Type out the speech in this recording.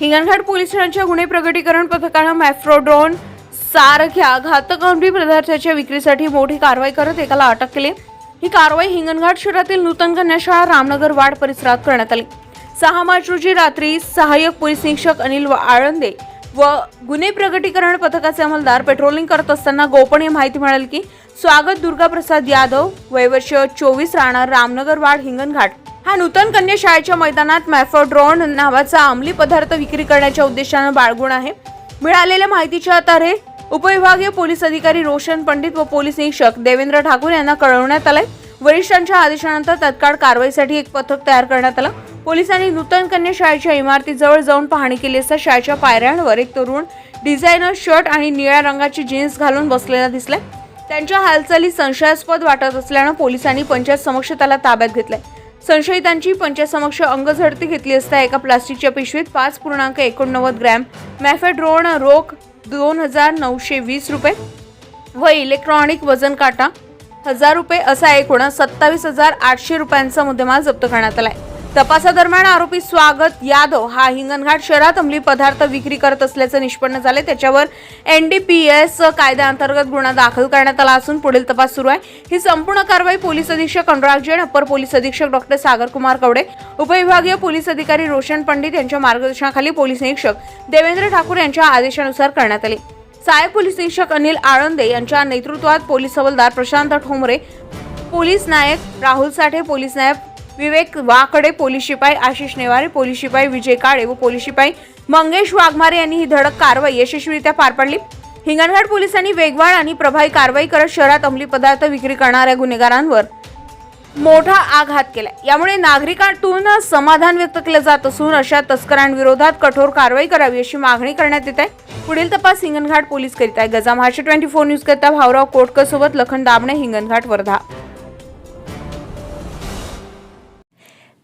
हिंगणघाट पोलिसांच्या गुन्हे प्रगटीकरण पथकानं मॅफ्रोड्रोन सारख्या घातक अंमली पदार्थाच्या विक्रीसाठी मोठी कारवाई करत एकाला अटक केली. ही कारवाई हिंगणघाट शहरातील नूतन कन्याशाळा रामनगर वाड परिसरात करण्यात आली. सहा मार्च रोजी रात्री सहाय्यक पोलीस निरीक्षक अनिल आळंदे व गुन्हे प्रगटीकरण पथकाचे अंमलदार पेट्रोलिंग करत असताना गोपनीय माहिती मिळाली की स्वागत दुर्गाप्रसाद यादव वयवर्ष चोवीस राहणार रामनगर वाड हिंगणघाट. हा नूतन कन्या शाळेच्या मैदानात मॅफोड्रॉन नावाचा अंमली पदार्थ विक्री करण्याच्या उद्देशानं बाळगून आहे. मिळालेल्या माहितीच्या आधारे उपविभागीय पोलीस अधिकारी रोशन पंडित व पोलीस निरीक्षक देवेंद्र ठाकूर यांना कळवण्यात आलंय. वरिष्ठांच्या आदेशानंतर तत्काळ कारवाईसाठी एक पथक तयार करण्यात आलं. पोलिसांनी नूतन कन्या शाळेच्या इमारतीजवळ जाऊन पाहणी केली असता शाळेच्या पायऱ्यांवर एक तरुण डिझायनर शर्ट आणि निळ्या रंगाची जीन्स घालून बसलेला दिसलाय. त्यांच्या हालचाली संशयास्पद वाटत असल्यानं पोलिसांनी पंचायत समक्ष त्याला ताब्यात घेतलंय. संशयितांची पंचासमक्ष अंग अंगझडती घेतली असता एका प्लास्टिकच्या पिशवीत पाच पूर्णांक एकोणनव्वद ग्रॅम मॅफेड्रोन रोख दोन हजार नऊशे वीस रुपये व इलेक्ट्रॉनिक वजन काटा हजार रुपये असा एकूण सत्तावीस हजार आठशे रुपयांचा मुद्देमाल जप्त करण्यात आला आहे तपासादरम्यान आरोपी स्वागत यादव हा हिंगणघाट शहरात अंमली पदार्थ विक्री करत असल्याचं निष्पन्न झाले. त्याच्यावर एनडीपीएस कायद्याअंतर्गत गुन्हा दाखल करण्यात आला असून पुढील तपास सुरू आहे. ही संपूर्ण कारवाई पोलीस अधीक्षक अनुराग जैन अप्पर पोलीस अधीक्षक डॉक्टर सागर कुमार कवडे उपविभागीय पोलीस अधिकारी रोशन पंडित यांच्या मार्गदर्शनाखाली पोलीस निरीक्षक देवेंद्र ठाकूर यांच्या आदेशानुसार करण्यात आली. सहाय्यक पोलीस निरीक्षक अनिल आळंदे यांच्या नेतृत्वात पोलीस हवालदार प्रशांत ठोंबरे पोलीस नायक राहुल साठे पोलीस नायक विवेक वाकडे पोलीस शिपाई आशिष नेवारे पोलीस शिपाई विजय काळे व पोलीस शिपाई मंगेश वाघमारे यांनी ही धडक कारवाई यशस्वीरित्या पार पाडली. हिंगणघाट पोलिसांनी वेगवान आणि प्रभावी कारवाई करत शहरात अंमली पदार्थ विक्री करणाऱ्या गुन्हेगारांवर मोठा आघात केला. यामुळे नागरिकांतून समाधान व्यक्त केलं जात असून अशा तस्करांविरोधात कठोर कारवाई करावी अशी मागणी करण्यात येत आहे. पुढील तपास हिंगणघाट पोलीस करीत आहे. गजा महाराष्ट्र ट्वेंटी फोर न्यूज करता भाऊराव कोटकर सोबत लखन दामणे हिंगणघाट वर्धा.